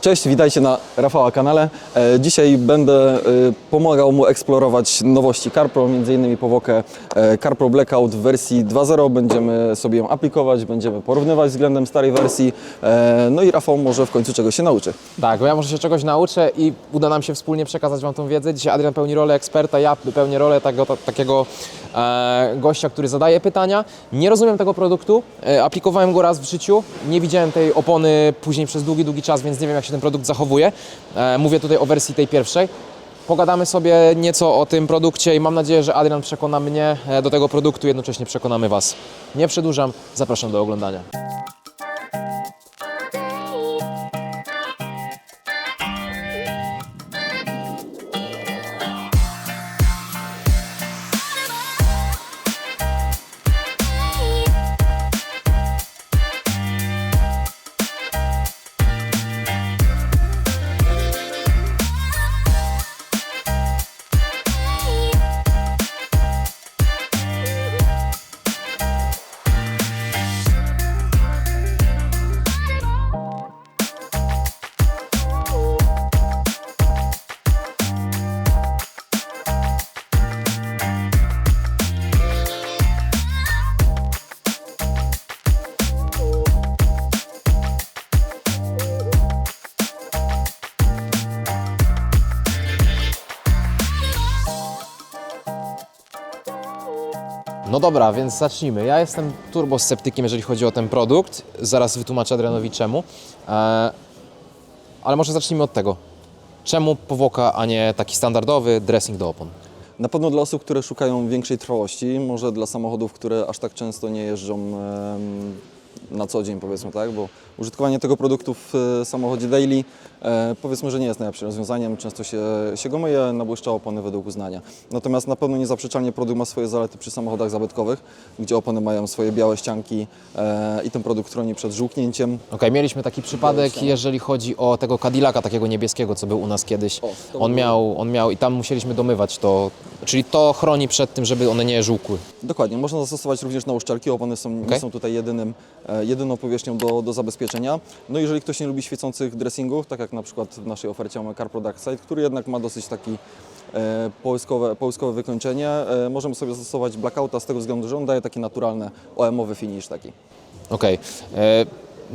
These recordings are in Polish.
Cześć, witajcie na Rafała kanale. E, Dzisiaj będę e, pomagał mu eksplorować nowości CarPro, m.in. powłokę e, CarPro Blackout w wersji 2.0. Będziemy sobie ją aplikować, będziemy porównywać względem starej wersji. No i Rafał może w końcu czegoś się nauczy. Tak, bo ja może się czegoś nauczę i uda nam się wspólnie przekazać Wam tą wiedzę. Dzisiaj Adrian pełni rolę eksperta, ja pełnię rolę tego, ta, takiego e, gościa, który zadaje pytania. Nie rozumiem tego produktu, e, aplikowałem go raz w życiu, nie widziałem tej opony później przez długi, długi czas, więc nie wiem jak się ten produkt zachowuje. E, mówię tutaj o wersji tej pierwszej. Pogadamy sobie nieco o tym produkcie i mam nadzieję, że Adrian przekona mnie e, do tego produktu, jednocześnie przekonamy Was. Nie przedłużam, zapraszam do oglądania. Dobra, więc zacznijmy. Ja jestem turbosceptykiem, jeżeli chodzi o ten produkt. Zaraz wytłumaczę Adrianowi czemu. E, ale może zacznijmy od tego. Czemu powłoka, a nie taki standardowy dressing do opon? Na pewno dla osób, które szukają większej trwałości, może dla samochodów, które aż tak często nie jeżdżą na co dzień, powiedzmy tak, bo użytkowanie tego produktu w e, samochodzie daily e, powiedzmy, że nie jest najlepszym rozwiązaniem. Często się, się go myje, nabłyszcza opony według uznania. Natomiast na pewno niezaprzeczalnie produkt ma swoje zalety przy samochodach zabytkowych, gdzie opony mają swoje białe ścianki e, i ten produkt chroni przed żółknięciem. Okej, mieliśmy taki przypadek, jeżeli chodzi o tego Cadillaca takiego niebieskiego, co był u nas kiedyś. O, to On był- miał, on miał i tam musieliśmy domywać to, czyli to chroni przed tym, żeby one nie żółkły. Dokładnie, można zastosować również na uszczelki, opony są, nie Okej. są tutaj jedynym, e, jedyną powierzchnią do, do zabezpieczenia. No i jeżeli ktoś nie lubi świecących dressingów, tak jak na przykład w naszej ofercie mamy CarPro Dark Side, który jednak ma dosyć taki e, połyskowe, połyskowe wykończenie, e, możemy sobie zastosować blackouta z tego względu, że on daje taki naturalny OM-owy finish taki. Okej. E,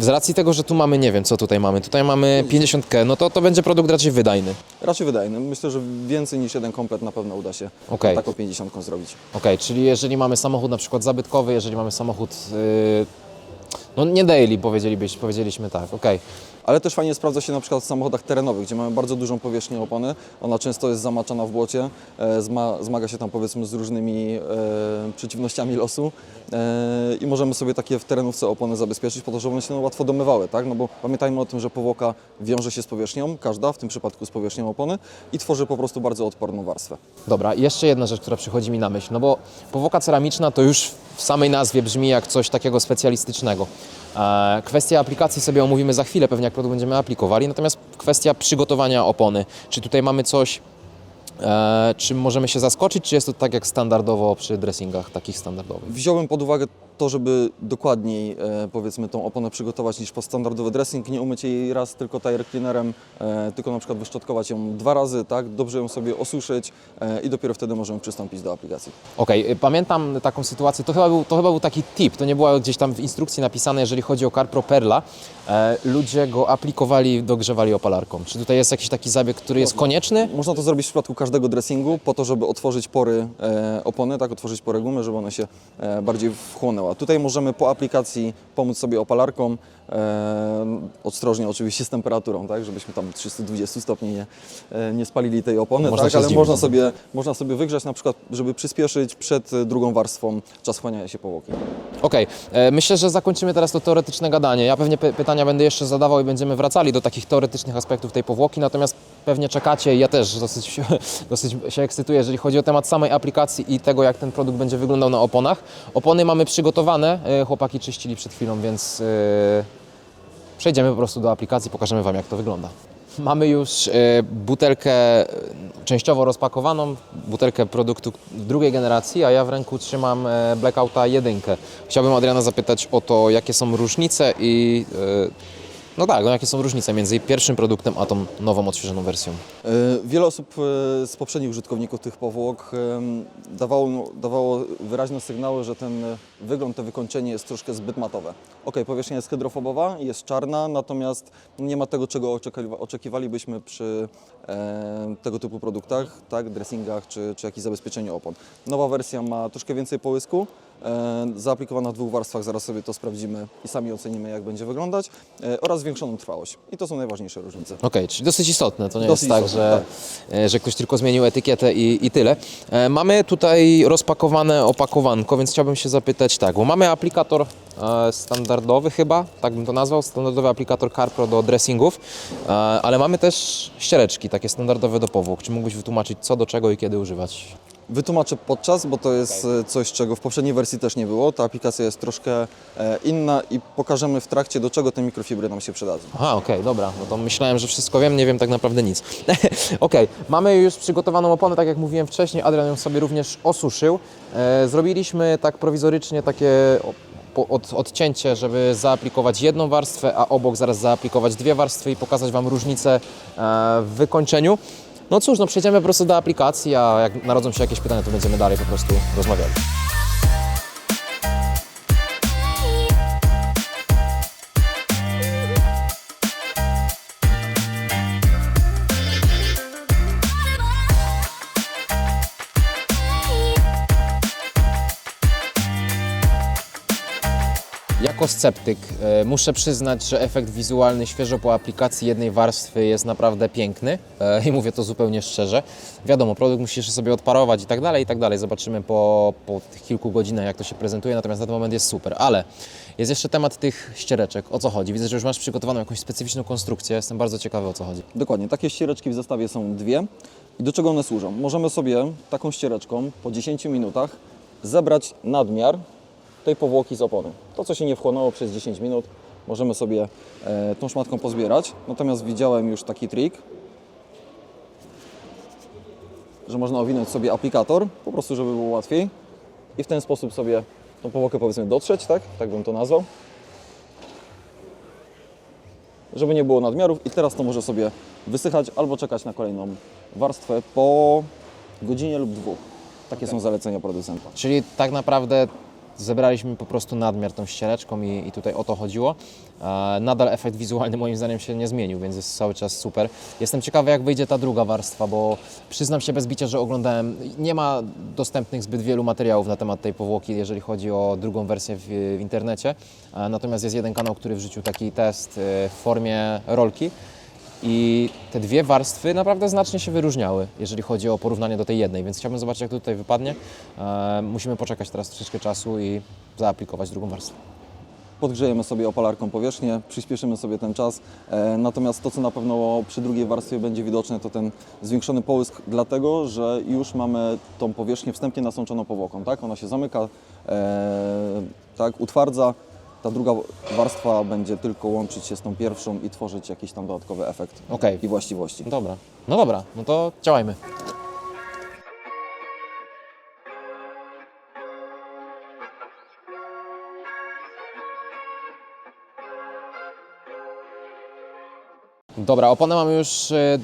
Z racji tego, że tu mamy, nie wiem, co tutaj mamy, tutaj mamy 50K, no to to będzie produkt raczej wydajny. Raczej wydajny. Myślę, że więcej niż jeden komplet na pewno uda się Okej. taką 50 zrobić. Okej, czyli jeżeli mamy samochód na przykład zabytkowy, jeżeli mamy samochód, yy, no nie daily powiedzielibyśmy, powiedzieliśmy tak, okej. Ale też fajnie sprawdza się na przykład w samochodach terenowych, gdzie mamy bardzo dużą powierzchnię opony. Ona często jest zamaczana w błocie, e, zma, zmaga się tam powiedzmy z różnymi e, przeciwnościami losu e, i możemy sobie takie w terenówce opony zabezpieczyć po to, żeby one się łatwo domywały, tak? No bo pamiętajmy o tym, że powłoka wiąże się z powierzchnią, każda, w tym przypadku z powierzchnią opony i tworzy po prostu bardzo odporną warstwę. Dobra, jeszcze jedna rzecz, która przychodzi mi na myśl, no bo powłoka ceramiczna to już w samej nazwie brzmi jak coś takiego specjalistycznego. E, kwestia aplikacji sobie omówimy za chwilę, pewnie jak produkt będziemy aplikowali, natomiast kwestia przygotowania opony. Czy tutaj mamy coś, e, czym możemy się zaskoczyć, czy jest to tak jak standardowo przy dressingach takich standardowych? Wziąłem pod uwagę to, żeby dokładniej e, powiedzmy tą oponę przygotować niż pod standardowy dressing, nie umyć jej raz tylko tire cleanerem, e, tylko na przykład wyszczotkować ją dwa razy, tak, dobrze ją sobie osuszyć e, i dopiero wtedy możemy przystąpić do aplikacji. Okej, y, pamiętam taką sytuację, to chyba, był, to chyba był taki tip, to nie było gdzieś tam w instrukcji napisane, jeżeli chodzi o CarPro Perla, ludzie go aplikowali, dogrzewali opalarką. Czy tutaj jest jakiś taki zabieg, który jest konieczny? Można to zrobić w przypadku każdego dressingu po to, żeby otworzyć pory opony, tak, otworzyć pory gumy, żeby one się bardziej wchłonęła. Tutaj możemy po aplikacji pomóc sobie opalarką, e, ostrożnie oczywiście z temperaturą, tak, żebyśmy tam 320 stopni nie, e, nie spalili tej opony, Można tak, się ale zdziwić. można sobie, można sobie wygrzać na przykład, żeby przyspieszyć przed e, drugą warstwą czas chłaniania się powłoki. Okej, e, myślę, że zakończymy teraz to teoretyczne gadanie. Ja pewnie py- pytania będę jeszcze zadawał i będziemy wracali do takich teoretycznych aspektów tej powłoki, natomiast pewnie czekacie ja też dosyć, się- dosyć się ekscytuję, jeżeli chodzi o temat samej aplikacji i tego, jak ten produkt będzie wyglądał na oponach. Opony mamy przygotowane, e, chłopaki czyścili przed chwilą, więc e, przejdziemy po prostu do aplikacji, pokażemy Wam, jak to wygląda. Mamy już e, butelkę częściowo rozpakowaną, butelkę produktu drugiej generacji, a ja w ręku trzymam Blackouta 1. Chciałbym Adriana zapytać o to, jakie są różnice i No tak, no jakie są różnice między pierwszym produktem a tą nową, odświeżoną wersją? E, Wiele osób e, z poprzednich użytkowników tych powłok em, dawało, dawało wyraźne sygnały, że ten e, wygląd, to wykończenie jest troszkę zbyt matowe. Ok, powierzchnia jest hydrofobowa, jest czarna, natomiast nie ma tego, czego oczekiwa- oczekiwalibyśmy przy e, tego typu produktach, tak, dressingach czy, czy jakichś zabezpieczeniu opon. Nowa wersja ma troszkę więcej połysku, e, zaaplikowana w dwóch warstwach, zaraz sobie to sprawdzimy i sami ocenimy, jak będzie wyglądać, e, oraz zwiększoną trwałość. I to są najważniejsze różnice. Okej, czyli dosyć istotne. To nie Dosyć jest tak, istotne, że, e, że ktoś tylko zmienił etykietę i, i tyle. E, Mamy tutaj rozpakowane opakowanko, więc chciałbym się zapytać tak, bo mamy aplikator e, standardowy chyba, tak bym to nazwał, standardowy aplikator CarPro do dressingów, e, ale mamy też ściereczki takie standardowe do powłok. Czy mógłbyś wytłumaczyć co, do czego i kiedy używać? Wytłumaczę podczas, bo to jest e, coś, czego w poprzedniej wersji też nie było. Ta aplikacja jest troszkę e, inna i pokażemy w trakcie, do czego te mikrofibry nam się przydadzą. Aha, okej, dobra. No to myślałem, że wszystko wiem, nie wiem tak naprawdę nic. okej, mamy już przygotowaną oponę, tak jak mówiłem wcześniej, Adrian ją sobie również osuszył. E, zrobiliśmy tak prowizorycznie takie o- po- od, odcięcie, żeby zaaplikować jedną warstwę, a obok zaraz zaaplikować dwie warstwy i pokazać Wam różnicę e, w wykończeniu. No cóż, no przejdziemy po prostu do aplikacji, a jak narodzą się jakieś pytania, to będziemy dalej po prostu rozmawiali. Jako sceptyk e, muszę przyznać, że efekt wizualny świeżo po aplikacji jednej warstwy jest naprawdę piękny e, i mówię to zupełnie szczerze. Wiadomo, produkt musi jeszcze sobie odparować i tak dalej, i tak dalej. Zobaczymy po, po tych kilku godzinach, jak to się prezentuje, natomiast na ten moment jest super. Ale jest jeszcze temat tych ściereczek. O co chodzi? Widzę, że już masz przygotowaną jakąś specyficzną konstrukcję. Jestem bardzo ciekawy, o co chodzi. Dokładnie, takie ściereczki w zestawie są dwie. I do czego one służą? Możemy sobie taką ściereczką po 10 minutach zebrać nadmiar tej powłoki z opony. To, co się nie wchłonęło przez 10 minut, możemy sobie e, tą szmatką pozbierać. Natomiast widziałem już taki trik, że można owinąć sobie aplikator, po prostu, żeby było łatwiej. I w ten sposób sobie tą powłokę powiedzmy dotrzeć, tak? Tak bym to nazwał. żeby nie było nadmiarów i teraz to może sobie wysychać albo czekać na kolejną warstwę po godzinie lub dwóch. Takie są zalecenia producenta. Czyli tak naprawdę zebraliśmy po prostu nadmiar tą ściereczką i, i tutaj o to chodziło. E, nadal efekt wizualny moim zdaniem się nie zmienił, więc jest cały czas super. Jestem ciekawy jak wyjdzie ta druga warstwa, bo przyznam się bez bicia, że oglądałem, nie ma dostępnych zbyt wielu materiałów na temat tej powłoki, jeżeli chodzi o drugą wersję w, w internecie. E, natomiast jest jeden kanał, który wrzucił taki test e, w formie rolki. I te dwie warstwy naprawdę znacznie się wyróżniały, jeżeli chodzi o porównanie do tej jednej, więc chciałbym zobaczyć, jak to tutaj wypadnie. E, musimy poczekać teraz troszeczkę czasu i zaaplikować drugą warstwę. Podgrzejemy sobie opalarką powierzchnię, przyspieszymy sobie ten czas. E, natomiast to, co na pewno przy drugiej warstwie będzie widoczne, to ten zwiększony połysk, dlatego że już mamy tą powierzchnię wstępnie nasączoną powłoką. Tak? Ona się zamyka, e, tak, utwardza. Ta druga warstwa będzie tylko łączyć się z tą pierwszą i tworzyć jakiś tam dodatkowy efekt Okej, i właściwości. dobra. No dobra, no to działajmy. Dobra, oponę mamy już e,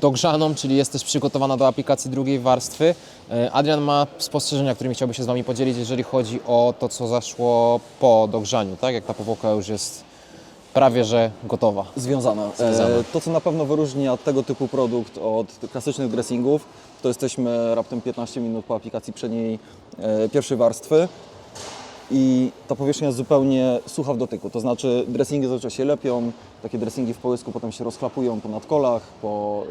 dogrzaną, czyli jest też przygotowana do aplikacji drugiej warstwy. E, Adrian ma spostrzeżenia, którymi chciałby się z Wami podzielić, jeżeli chodzi o to, co zaszło po dogrzaniu, tak? Jak ta powłoka już jest prawie że gotowa. Związana. Związana. E, to, co na pewno wyróżnia tego typu produkt od klasycznych dressingów, to jesteśmy raptem 15 minut po aplikacji przedniej e, pierwszej warstwy i ta powierzchnia jest zupełnie sucha w dotyku. To znaczy dressingi zazwyczaj się lepią, takie dressingi w połysku potem się rozchlapują po nadkolach, po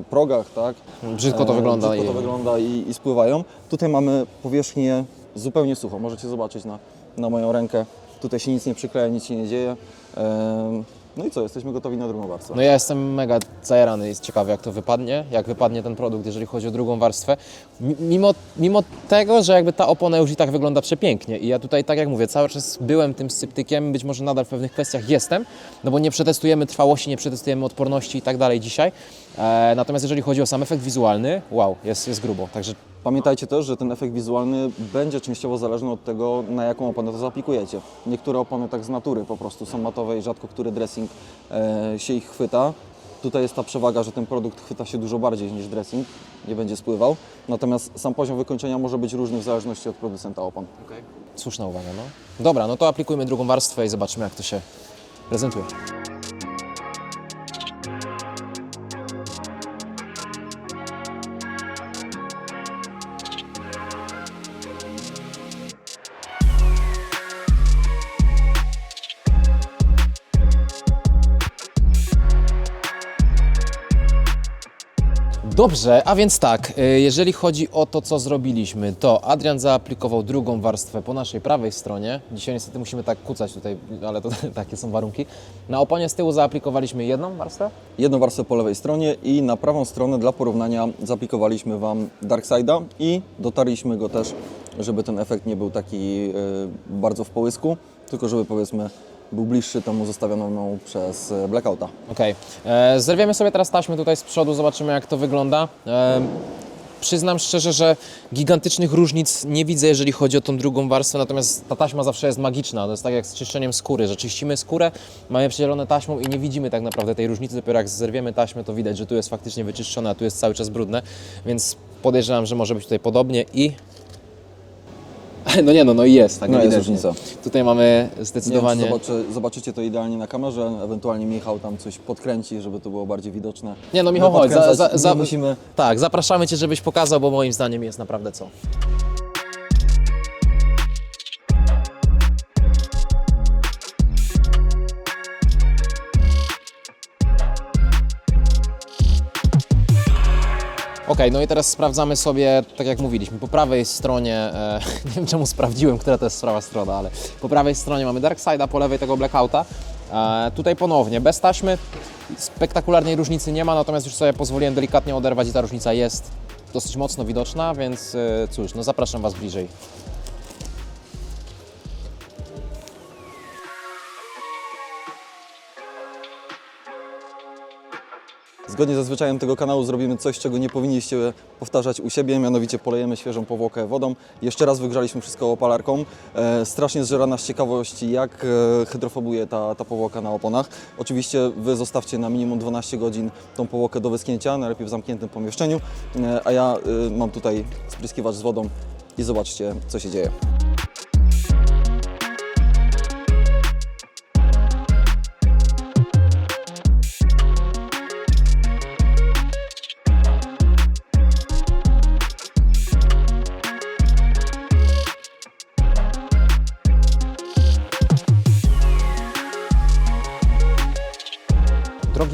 e, progach, tak? Brzydko to E, wygląda. Brzydko to i- wygląda i, i spływają. Tutaj mamy powierzchnię zupełnie suchą. Możecie zobaczyć na, na moją rękę. Tutaj się nic nie przykleja, nic się nie dzieje. E, no i co, jesteśmy gotowi na drugą warstwę. No ja jestem mega zajarany, jest ciekawy jak to wypadnie, jak wypadnie ten produkt, jeżeli chodzi o drugą warstwę. Mi- Mimo, mimo tego, że jakby ta opona już i tak wygląda przepięknie i ja tutaj, tak jak mówię, cały czas byłem tym sceptykiem, być może nadal w pewnych kwestiach jestem, no bo nie przetestujemy trwałości, nie przetestujemy odporności i tak dalej dzisiaj. E, natomiast jeżeli chodzi o sam efekt wizualny, wow, jest, jest grubo, także Pamiętajcie też, że ten efekt wizualny będzie częściowo zależny od tego, na jaką oponę to zaaplikujecie. Niektóre opony tak z natury po prostu są matowe i rzadko który dressing e, się ich chwyta. Tutaj jest ta przewaga, że ten produkt chwyta się dużo bardziej niż dressing, nie będzie spływał. Natomiast sam poziom wykończenia może być różny w zależności od producenta opon. Słuszna uwaga, no. Dobra, no to aplikujmy drugą warstwę i zobaczymy, jak to się prezentuje. Dobrze, a więc tak, y, jeżeli chodzi o to, co zrobiliśmy, to Adrian zaaplikował drugą warstwę po naszej prawej stronie. Dzisiaj niestety musimy tak kucać tutaj, ale to takie są warunki. Na oponie z tyłu zaaplikowaliśmy jedną warstwę. Jedną warstwę po lewej stronie i na prawą stronę dla porównania zaaplikowaliśmy Wam Darkside'a i dotarliśmy go też, żeby ten efekt nie był taki e, bardzo w połysku, tylko żeby powiedzmy był bliższy temu zostawionemu przez e, Blackouta. Okej, okay. zerwiemy sobie teraz taśmę tutaj z przodu, zobaczymy jak to wygląda. E, Przyznam szczerze, że gigantycznych różnic nie widzę, jeżeli chodzi o tą drugą warstwę, natomiast ta taśma zawsze jest magiczna. To jest tak jak z czyszczeniem skóry, że czyścimy skórę, mamy przydzielone taśmą i nie widzimy tak naprawdę tej różnicy. Dopiero jak zerwiemy taśmę, to widać, że tu jest faktycznie wyczyszczone, a tu jest cały czas brudne, więc podejrzewam, że może być tutaj podobnie i... No nie no, no i jest, tak No jest ewidentnie. różnica. Tutaj mamy Nie wiem, zdecydowanie... czy zobaczy, zobaczycie to idealnie na kamerze, ewentualnie Michał tam coś podkręci, żeby to było bardziej widoczne. Nie no Michał, chodź, za, za, za, nie musimy. Tak, zapraszamy Cię, żebyś pokazał, bo moim zdaniem jest naprawdę co. Ok, no i teraz sprawdzamy sobie, tak jak mówiliśmy, po prawej stronie, e, nie wiem czemu sprawdziłem, która to jest prawa strona, ale po prawej stronie mamy Darkside'a, po lewej tego Blackouta. E, tutaj ponownie, bez taśmy, spektakularnej różnicy nie ma, natomiast już sobie pozwoliłem delikatnie oderwać i ta różnica jest dosyć mocno widoczna, więc e, cóż, no zapraszam Was bliżej. Zgodnie ze zwyczajem tego kanału zrobimy coś, czego nie powinniście powtarzać u siebie, mianowicie polejemy świeżą powłokę wodą. Jeszcze raz wygrzaliśmy wszystko opalarką. E, strasznie zżera nas ciekawość, jak e, hydrofobuje ta, ta powłoka na oponach. Oczywiście Wy zostawcie na minimum 12 godzin tą powłokę do wyschnięcia, najlepiej w zamkniętym pomieszczeniu, e, a ja e, mam tutaj spryskiwacz z wodą i zobaczcie, co się dzieje.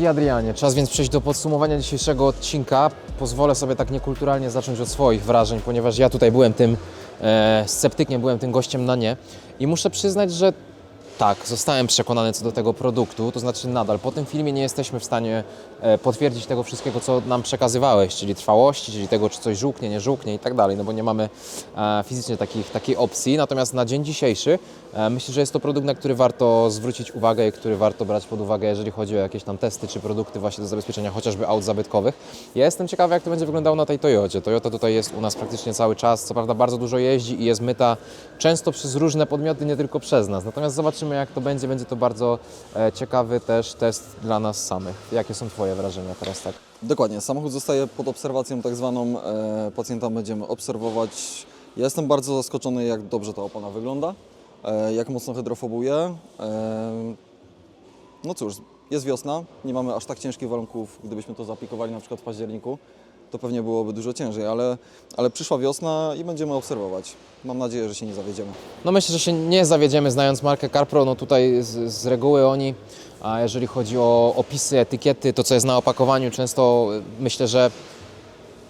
Drogi Adrianie, czas więc przejść do podsumowania dzisiejszego odcinka. Pozwolę sobie tak niekulturalnie zacząć od swoich wrażeń, ponieważ ja tutaj byłem tym e, sceptykiem, byłem tym gościem na nie. I muszę przyznać, że tak, zostałem przekonany co do tego produktu, to znaczy nadal po tym filmie nie jesteśmy w stanie e, potwierdzić tego wszystkiego, co nam przekazywałeś, czyli trwałości, czyli tego, czy coś żółknie, nie żółknie i tak dalej, no bo nie mamy e, fizycznie takich, takiej opcji. Natomiast na dzień dzisiejszy e, myślę, że jest to produkt, na który warto zwrócić uwagę i który warto brać pod uwagę, jeżeli chodzi o jakieś tam testy czy produkty właśnie do zabezpieczenia chociażby aut zabytkowych. Ja jestem ciekawy, jak to będzie wyglądało na tej Toyocie. Toyota tutaj jest u nas praktycznie cały czas, co prawda bardzo dużo jeździ i jest myta często przez różne podmioty, nie tylko przez nas. Natomiast zobaczymy, jak to będzie. Będzie to bardzo e, ciekawy też test dla nas samych. Jakie są Twoje wrażenia teraz tak? Dokładnie, samochód zostaje pod obserwacją tak zwaną, e, pacjenta będziemy obserwować. Ja jestem bardzo zaskoczony, jak dobrze ta opona wygląda, e, jak mocno hydrofobuje. No cóż, jest wiosna, nie mamy aż tak ciężkich warunków, gdybyśmy to zaaplikowali na przykład w październiku, to pewnie byłoby dużo ciężej, ale, ale przyszła wiosna i będziemy obserwować. Mam nadzieję, że się nie zawiedziemy. No myślę, że się nie zawiedziemy znając markę CarPro, no tutaj z, z reguły oni, a jeżeli chodzi o opisy, etykiety, to co jest na opakowaniu, często y, myślę, że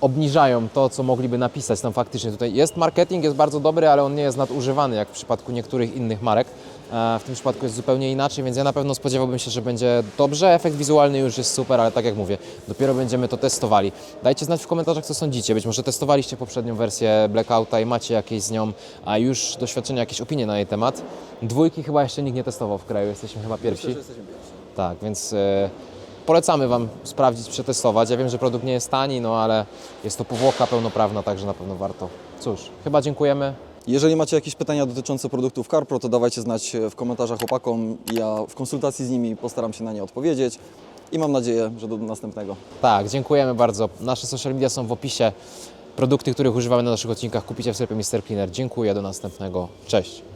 obniżają to, co mogliby napisać tam faktycznie. Tutaj jest marketing, jest bardzo dobry, ale on nie jest nadużywany, jak w przypadku niektórych innych marek. E, W tym przypadku jest zupełnie inaczej, więc ja na pewno spodziewałbym się, że będzie dobrze. Efekt wizualny już jest super, ale tak jak mówię, dopiero będziemy to testowali. Dajcie znać w komentarzach, co sądzicie. Być może testowaliście poprzednią wersję Blackouta i macie jakieś z nią, a już doświadczenia, jakieś opinie na jej temat. Dwójki chyba jeszcze nikt nie testował w kraju, jesteśmy chyba pierwsi. Tak, więc e, polecamy Wam sprawdzić, przetestować. Ja wiem, że produkt nie jest tani, no ale jest to powłoka pełnoprawna, także na pewno warto. Cóż, chyba dziękujemy. Jeżeli macie jakieś pytania dotyczące produktów CarPro, to dawajcie znać w komentarzach chłopakom. Ja w konsultacji z nimi postaram się na nie odpowiedzieć i mam nadzieję, że do następnego. Tak, dziękujemy bardzo. Nasze social media są w opisie. Produkty, których używamy na naszych odcinkach kupicie w sklepie Mr. Cleaner. Dziękuję, do następnego. Cześć.